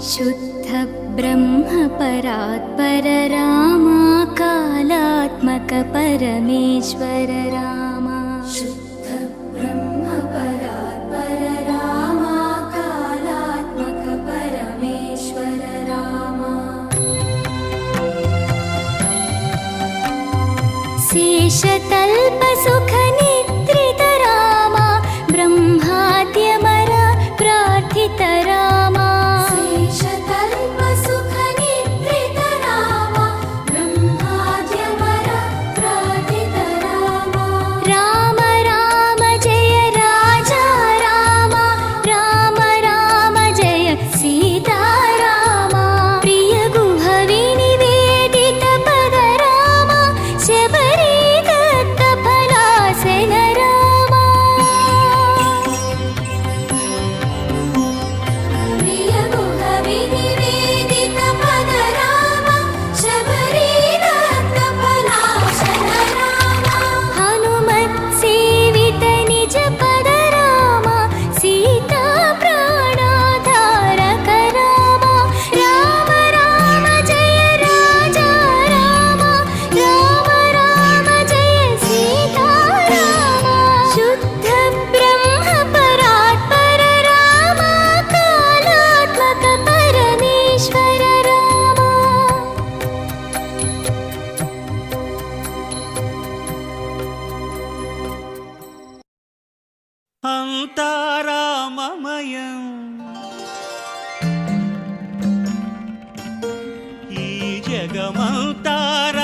शुद्ध ब्रह्म रामा తారామయం ఈ జగమౌతార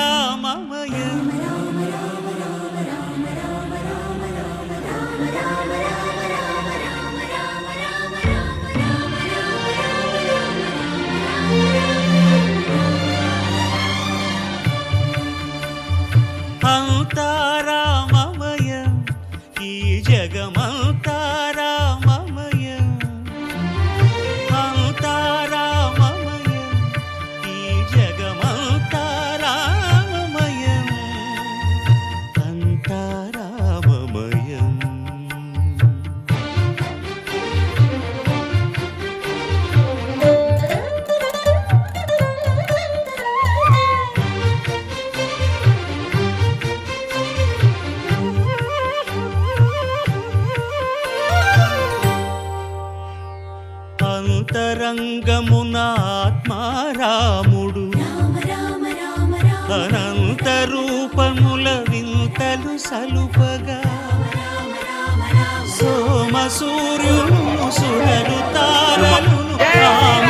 రంగమునాత్మారాముడు. అనంత రూపముల వింతలు సలుపగా. సోమ సూర్యులు సురలు తారలు రామ.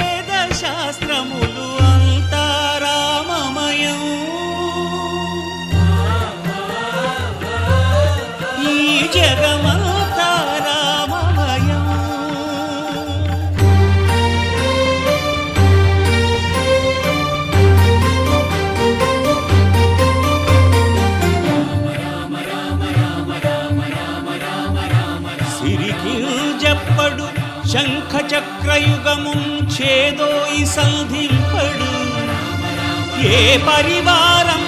శంఖ చక్రయుగమున్ చేదోయి సంధింపడు. ఏ పరివారం